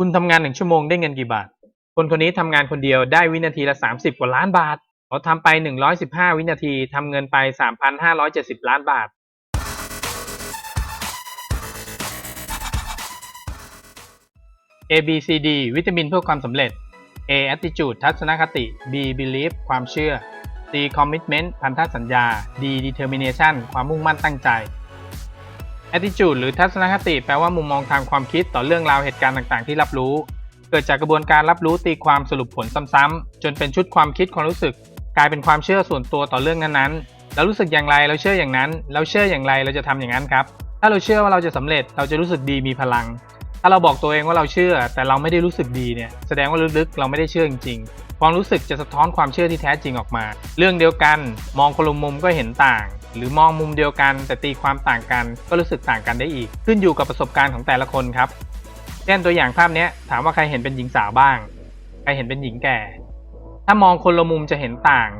คุณทำงานหนึ่งชั่วโมงได้เงินกี่บาท คนคนนี้ทำงานคนเดียวได้วินาทีละ 30 กว่าล้านบาทเขาทำไป 115 วินาทีทำเงินไป 3,570 ล้านบาท A B C D วิตามินเพื่อความสำเร็จ A attitude ทัศนคติ B belief ความเชื่อ C commitment พันธสัญญา D determination ความมุ่งมั่นตั้งใจ attitude หรือทัศนคติแปลว่ามุมมองทางความคิดต่อเรื่องราวเหตุการณ์ต่างๆ ที่รับรู้ เกิดจากกระบวนการรับรู้ตีความสรุปผลซ้ำๆจนเป็นชุดความคิดความรู้สึก กลายเป็นความเชื่อส่วนตัวต่อเรื่องนั้นๆแล้วรู้สึกอย่างไรเราเชื่ออย่างนั้น เราเชื่ออย่างไรเราจะทำอย่างนั้นครับ ถ้าเราเชื่อว่าเราจะสำเร็จเราจะรู้สึกดีมีพลัง ถ้าเราบอกตัวเองว่าเราเชื่อ แต่เราไม่ได้รู้สึกดีเนี่ยแสดงว่าลึกๆเราไม่ได้เชื่อจริงๆความรู้สึกจะสะท้อนความเชื่อที่แท้จริงออกมา เรื่องเดียวกัน มองคนละมุมก็เห็นต่าง หรือมองมุมเดียวกัน แต่ตีความต่างกันก็รู้สึกต่างกันได้อีก ขึ้นอยู่กับประสบการณ์ของแต่ละคนครับเช่นตัวอย่างภาพนี้ถามว่าใครเห็นเป็นหญิงสาวบ้าง ใครเห็นเป็นหญิงแก่ ถ้ามองคนละมุมจะเห็นต่าง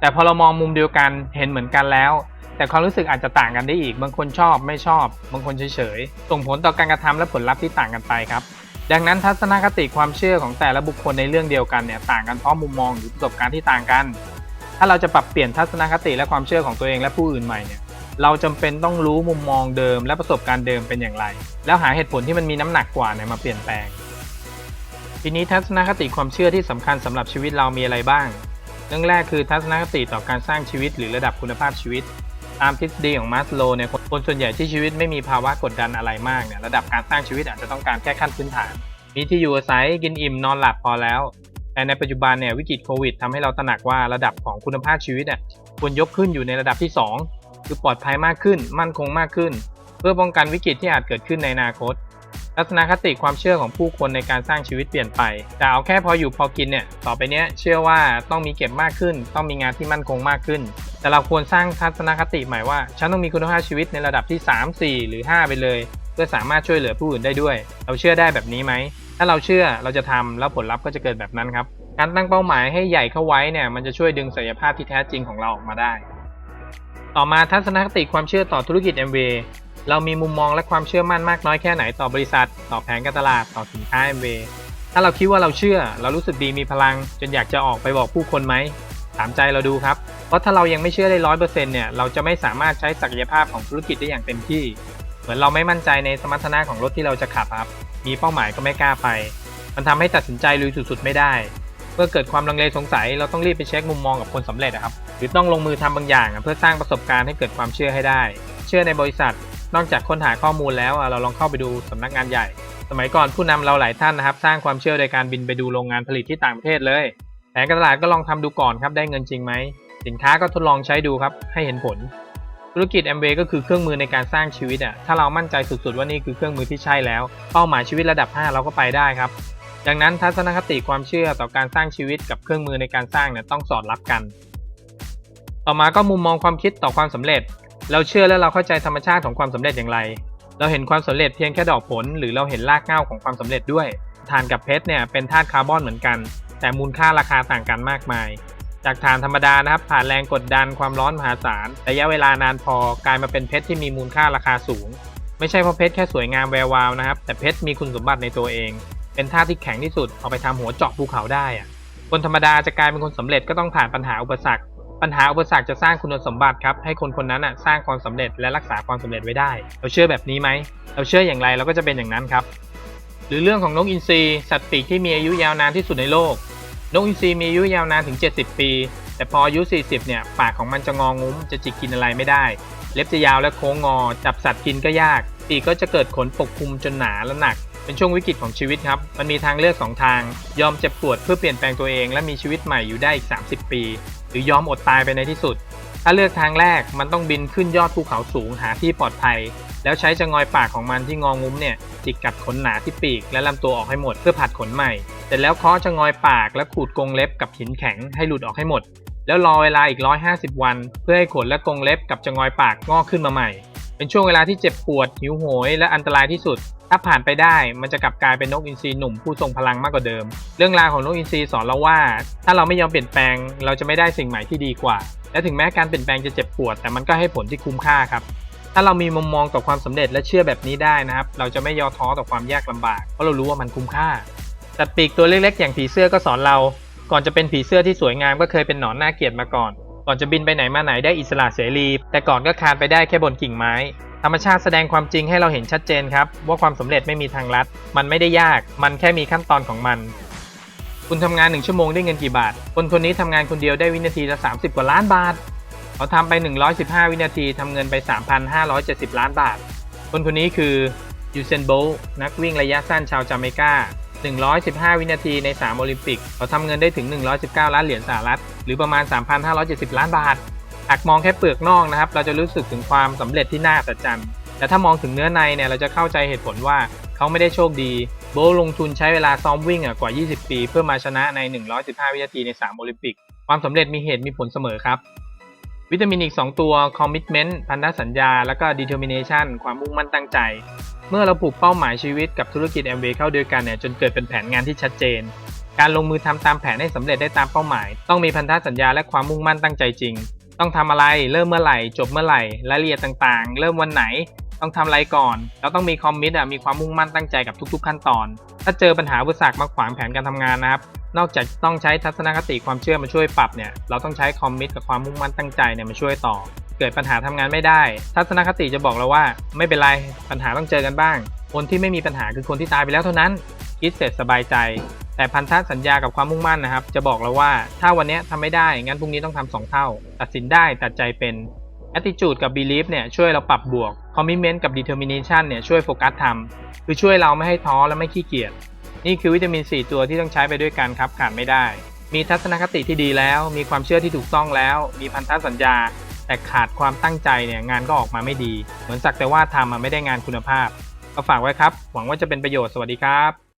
แต่พอเรามองมุมเดียวกันเห็นเหมือนกันแล้ว แต่ความรู้สึกอาจจะต่างกันได้อีก บางคนชอบไม่ชอบ บางคนเฉยๆ ส่งผลต่อการกระทำและผลลัพธ์ที่ต่างกันไปครับดังนั้นทัศนคติความเชื่อของแต่ละบุคคลในเรื่องเดียวกันเนี่ยต่างกันเพราะมุมมองหรือประสบการณ์ที่ต่างกัน ถ้าเราจะปรับเปลี่ยนทัศนคติและความเชื่อของตัวเองและผู้อื่นใหม่เนี่ยเราจำเป็นต้องรู้มุมมองเดิมและประสบการณ์เดิมเป็นอย่างไร แล้วหาเหตุผลที่มันมีน้ำหนักกว่าเนี่ยมาเปลี่ยนแปลง ทีนี้ทัศนคติความเชื่อที่สำคัญสำหรับชีวิตเรามีอะไรบ้าง เรื่องแรกคือทัศนคติต่อการสร้างชีวิตหรือระดับคุณภาพชีวิต ตามทฤษฎีของมาสโลเนี่ยคนส่วนใหญ่ที่ชีวิตไม่มีภาวะกดดันอะไรมากเนี่ยระดับการสร้างชีวิตอาจจะต้องการแค่ขั้นพื้นฐาน มีที่อยู่อาศัยกินอิ่มนอนหลับพอแล้ว แต่ในปัจจุบันเนี่ยวิกฤตโควิดทำให้เราตระหนักว่าระดับของคุณภาพชีวิตเนี่ยควรยกขึ้นอยู่ในระดับที่ 2 คือปลอดภัยมากขึ้น มั่นคงมากขึ้น เพื่อป้องกันวิกฤตที่อาจเกิดขึ้นในอนาคตทัศนคติความเชื่อของผู้คนในการสร้างชีวิตเปลี่ยนไป แต่เอาแค่พออยู่พอกินเนี่ย ต่อไปเนี้ยเชื่อว่าต้องมีเก็บมากขึ้น ต้องมีงานที่มั่นคงมากขึ้น แต่เราควรสร้างทัศนคติใหม่ว่า ฉันต้องมีคุณภาพชีวิตในระดับที่ 3 4 หรือ 5 ไปเลย เพื่อสามารถช่วยเหลือผู้อื่นได้ด้วย เราเชื่อได้แบบนี้ไหม ถ้าเราเชื่อเราจะทำแล้วผลลัพธ์ก็จะเกิดแบบนั้นครับ การตั้งเป้าหมายให้ใหญ่เข้าไว้เนี่ยมันจะช่วยดึงศักยภาพที่แท้จริงของเราออกมาได้ ต่อมาทัศนคติความเชื่อต่อธุรกิจ MV เรามีมุมมองและความเชื่อมั่นมากน้อยแค่ไหนต่อบริษัท ต่อแผนการตลาดต่อสินค้า MV ถ้าเราคิดว่าเราเชื่อ เรารู้สึกดีมีพลัง จนอยากจะออกไปบอกผู้คนไหมถามใจเราดูครับเพราะถ้าเรายังไม่เชื่อได้ร้อยเปอร์เซ็นต์เนี่ยเราจะไม่สามารถใช้ศักยภาพของธุรกิจได้อย่างเต็มที่ มือนเราไม่มั่นใจในสมรรถนะของรถที่เราจะขับครับ มีเป้าหมายก็ไม่กล้าไป มันทำให้ตัดสินใจลุยสุดๆไม่ได้ เมื่อเกิดความลังเลสงสัย เราต้องรีบไปเช็คมุมมองกับคนสำเร็จอะครับ หรือต้องลงมือทำบางอย่าง เพื่อสร้างประสบการณ์ให้เกิดความเชื่อให้ได้ เชื่อในบริษัท นอกจากค้นหาข้อมูลแล้วเราลองเข้าไปดูสำนักงานใหญ่ สมัยก่อนผู้นำเราหลายท่านนะครับ สร้างความเชื่อโดยการบินไปดูโรงงานผลิตที่ต่างประเทศเลยแผนการตลาดก็ลองทำดูก่อนครับได้เงินจริงไหมสินค้าก็ทดลองใช้ดูครับให้เห็นผล ธุรกิจ m อ a ก็คือเครื่องมือในการสร้างชีวิตอะถ้าเรามั่นใจสุดๆว่านี่คือเครื่องมือที่ใช่แล้ว เป้าหมายชีวิตระดับ 5 เราก็ไปได้ครับ ดังนั้นทัศนคติความเชื่อต่อการสร้างชีวิตกับเครื่องมือในการสร้างเนี่ยต้องสอดรับกัน ต่อมาก็มุมมองความคิดต่อความสำเร็จ เราเชื่อและเราเข้าใจธรรมชาติของความสำเร็จอย่างไร เราเห็นความสำเร็จเพียงแค่ดอกผล หรือเราเห็นรากเหง้าของความสำเร็จด้วยถ่านกับเพชรเนี่ยเป็นธาตุคาร์บอนเหมือนกัน แต่มูลค่าราคาต่างกันมากมาย จากฐานธรรมดานะครับ ผ่านแรงกดดันความร้อนมหาศาลระยะเวลานานพอกลายมาเป็นเพชรที่มีมูลค่าราคาสูง ไม่ใช่เพราะเพชรแค่สวยงามแวววาวนะครับ แต่เพชรมีคุณสมบัติในตัวเอง เป็นธาตุที่แข็งที่สุดเอาไปทำหัวเจาะภูเขาได้อะคนธรรมดาจะกลายเป็นคนสำเร็จก็ต้องผ่านปัญหาอุปสรรคปัญหาอุปสรรคจะสร้างคุณสมบัติครับให้คนคนนั้นอะสร้างความสำเร็จและรักษาความสำเร็จไว้ได้ เราเชื่อแบบนี้ไหมเราเชื่ออย่างไรเราก็จะเป็นอย่างนั้นครับ หรือเรื่องของนกอินทรีสัตว์ปีกที่มีอายุยาวนานที่สุดในโลก นกอินทรีมีอายุยาวนานถึง 70 ปี แต่พออายุ 40 เนี่ย ปากของมันจะงองุ้ม จะจิกกินอะไรไม่ได้ เล็บจะยาวและโค้งงอ จับสัตว์กินก็ยาก ปีกก็จะเกิดขนปกคลุมจนหนาและหนัก เป็นช่วงวิกฤตของชีวิตครับ มันมีทางเลือกสองทาง ยอมเจ็บปวดเพื่อเปลี่ยนแปลงตัวเอง และมีชีวิตใหม่อยู่ได้อีก 30 ปี หรือยอมอดตายไปในที่สุด ถ้าเลือกทางแรก มันต้องบินขึ้นยอดภูเขาสูงหาที่ปลอดภัย แล้วใช้จะงอยปากของมันที่งองุ้มเนี่ยจิกกัดขนหนาที่ปีก และลำตัวออกให้หมดเพื่อผัดขนใหม่ เสร็จแล้วเคาะจะงอยปากและขูดกรงเล็บกับหินแข็งให้หลุดออกให้หมด แล้วรอเวลาอีก 150 วัน เพื่อให้ขนและกรงเล็บกับจะงอยปากงอกขึ้นมาใหม่ เป็นช่วงเวลาที่เจ็บปวดหิวโหย และอันตรายที่สุด ถ้าผ่านไปได้มันจะกลับกลายเป็นนกอินทรีหนุ่มผู้ทรงพลังมากกว่าเดิม เรื่องราวของนกอินทรีสอนเราว่า ถ้าเราไม่ยอมเปลี่ยนแปลง เราจะไม่ได้สิ่งใหม่ที่ดีกว่า และถึงแม้การเปลี่ยนแปลงจะเจ็บปวด แต่มันก็ให้ผลที่คุ้มค่าครับถ้าเรามีมุมมองต่อความสำเร็จและเชื่อแบบนี้ได้นะครับ เราจะไม่ย่อท้อต่อความยากลำบากเพราะเรารู้ว่ามันคุ้มค่า สัตว์ปีกตัวเล็กๆ อย่างผีเสื้อก็สอนเรา ก่อนจะเป็นผีเสื้อที่สวยงามก็เคยเป็นหนอนน่าเกลียดมาก่อน ก่อนจะบินไปไหนมาไหนได้อิสระเสรี แต่ก่อนก็คานไปได้แค่บนกิ่งไม้ ธรรมชาติแสดงความจริงให้เราเห็นชัดเจนครับ ว่าความสำเร็จไม่มีทางลัด มันไม่ได้ยาก มันแค่มีขั้นตอนของมัน คุณทำงาน1ชั่วโมงได้เงินกี่บาท คนคนนี้ทำงานคนเดียวได้วินาทีละ 30 กว่าล้านบาทเขาทำไป 115 วินาทีทำเงินไป 3,570 ล้านบาท คนคนนี้คือยูเซนโบลนักวิ่งระยะสั้นชาวจาเมกา 115 วินาทีใน 3 โอลิมปิกเขาทำเงินได้ถึง 119 ล้านเหรียญสหรัฐ หรือประมาณ 3,570 ล้านบาท หากมองแค่เปลือกนอกนะครับ เราจะรู้สึกถึงความสำเร็จที่น่าอัศจรรย์แต่ถ้ามองถึงเนื้อในเนี่ยเราจะเข้าใจเหตุผลว่าเขาไม่ได้โชคดี โบลลงทุนใช้เวลาซ้อมวิ่งกว่า 20 ปี เพื่อมาชนะใน 115 วินาทีใน 3 โอลิมปิก ความสำเร็จมีเหตุมีผลเสมอครับ วิตามินอีก 2 ตัว commitment พันธสัญญา แล้วก็ determination ความมุ่งมั่นตั้งใจ เมื่อเราผูกเป้าหมายชีวิตกับธุรกิจ Amway เข้าด้วยกันเนี่ยจนเกิดเป็นแผนงานที่ชัดเจน การลงมือทำตามแผนให้สำเร็จได้ตามเป้าหมาย ต้องมีพันธสัญญาและความมุ่งมั่นตั้งใจจริง ต้องทำอะไร เริ่มเมื่อไหร่ จบเมื่อไหร่รายละเอียดต่างๆ เริ่มวันไหน ต้องทำอะไรก่อน แล้วต้องมีคอมมิตอะมีความมุ่งมั่นตั้งใจกับทุก ๆ ขั้นตอน ถ้าเจอปัญหาอุปสรรคมาขวางแผนการทำงานนะครับ นอกจากต้องใช้ทัศนคติความเชื่อมาช่วยปรับเนี่ยเราต้องใช้คอมมิตกับความมุ่งมั่นตั้งใจเนี่ยมาช่วยต่อ เกิดปัญหาทำงานไม่ได้ ทัศนคติจะบอกเราว่า ไม่เป็นไรปัญหาต้องเจอกันบ้าง คนที่ไม่มีปัญหาคือคนที่ตายไปแล้วเท่านั้น คิดเสร็จสบายใจ แต่พันธสัญญากับความมุ่งมั่นนะครับ จะบอกเราว่าถ้าวันนี้ยทำไม่ได้งั้นพรุ่งนี้ต้องทำสองเท่า ตัดสินได้ตัดใจเป็น attitude กับ belief เนี่ยช่วยเราปรับบวก commitment กับ determination เนี่ยช่วยโฟกัสทำคือช่วยเราไม่ให้ท้อและไม่ขี้เกียจ นี่คือวิตามิน 4 ตัวที่ต้องใช้ไปด้วยกันครับขาดไม่ได้ มีทัศนคติที่ดีแล้ว มีความเชื่อที่ถูกต้องแล้ว มีพันธสัญญา แต่ขาดความตั้งใจเนี่ยงานก็ออกมาไม่ดี เหมือนสักแต่ว่าทำมาไม่ได้งานคุณภาพก็ฝากไว้ครับ หวังว่าจะเป็นประโยชน์สวัสดีครับ